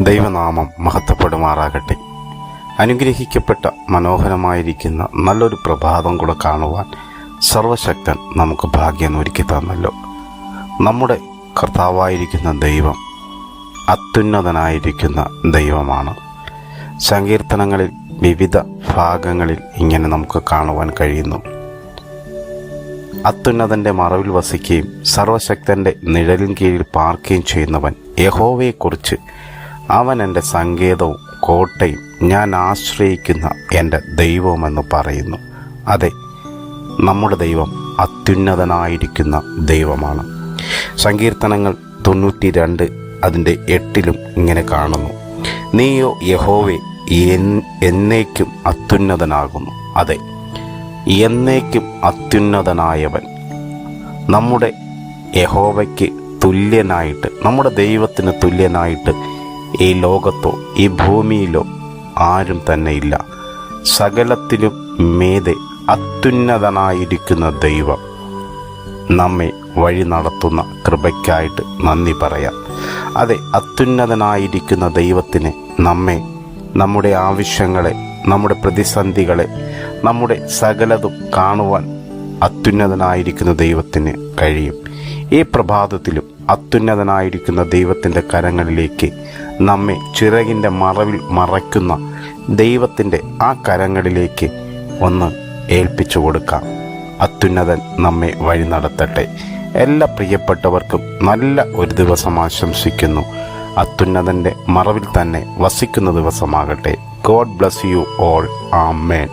ദൈവനാമം മഹത്വപ്പെടുമാറാകട്ടെ. അനുഗ്രഹിക്കപ്പെട്ട മനോഹരമായിരിക്കുന്ന നല്ലൊരു പ്രഭാതം കൂടെ കാണുവാൻ സർവശക്തൻ നമുക്ക് ഭാഗ്യം ഒരുക്കി തന്നല്ലോ. നമ്മുടെ കർത്താവായിരിക്കുന്ന ദൈവം അത്യുന്നതനായിരിക്കുന്ന ദൈവമാണ്. സങ്കീർത്തനങ്ങളിൽ വിവിധ ഭാഗങ്ങളിൽ ഇങ്ങനെ നമുക്ക് കാണുവാൻ കഴിയുന്നു. അത്യുന്നതന്റെ മറവിൽ വസിക്കുകയും സർവശക്തന്റെ നിഴലിൻ കീഴിൽ പാർക്കുകയും ചെയ്യുന്നവൻ യഹോവയെക്കുറിച്ച് അവൻ എന്റെ സങ്കേതവും കോട്ടയും ഞാൻ ആശ്രയിക്കുന്ന എന്റെ ദൈവമെന്ന് പറയുന്നു. അതെ നമ്മുടെ ദൈവം അത്യുന്നതനായിരിക്കുന്ന ദൈവമാണ്. സങ്കീർത്തനങ്ങൾ തൊണ്ണൂറ്റി രണ്ട് അതിന്റെ എട്ടിലും ഇങ്ങനെ കാണുന്നു. നീയോ യഹോവെ എന്നേക്കും അത്യുന്നതനാകുന്നു. അതെ എന്നേക്കും അത്യുന്നതനായവൻ നമ്മുടെ യഹോവയ്ക്ക് തുല്യനായിട്ട് നമ്മുടെ ദൈവത്തിന് തുല്യനായിട്ട് ഈ ലോകത്തോ ഈ ഭൂമിയിലോ ആരും തന്നെ ഇല്ല. സകലത്തിലും മേതെ അത്യുന്നതനായിരിക്കുന്ന ദൈവം നമ്മെ വഴി നടത്തുന്ന കൃപയ്ക്കായിട്ട് നന്ദി പറയാം. അതെ അത്യുന്നതനായിരിക്കുന്ന ദൈവത്തിന് നമ്മെ നമ്മുടെ ആവശ്യങ്ങളെ നമ്മുടെ പ്രതിസന്ധികളെ നമ്മുടെ സകലതും കാണുവാൻ അത്യുന്നതനായിരിക്കുന്ന ദൈവത്തിന് കഴിയും. ഈ പ്രഭാതത്തിലും അത്യുന്നതനായിരിക്കുന്ന ദൈവത്തിന്റെ കരങ്ങളിലേക്ക് നമ്മെ ചിറകിന്റെ മറവിൽ മറയ്ക്കുന്ന ദൈവത്തിന്റെ ആ കരങ്ങളിലേക്ക് ഒന്ന് ഏൽപ്പിച്ചു കൊടുക്കാം. അത്യുന്നതൻ നമ്മെ വഴി നടത്തട്ടെ. എല്ലാ പ്രിയപ്പെട്ടവർക്കും നല്ല ഒരു ദിവസം ആശംസിക്കുന്നു. അത്യുന്നതന്റെ മറവിൽ തന്നെ വസിക്കുന്ന ദിവസമാകട്ടെ. God bless you all. Amen.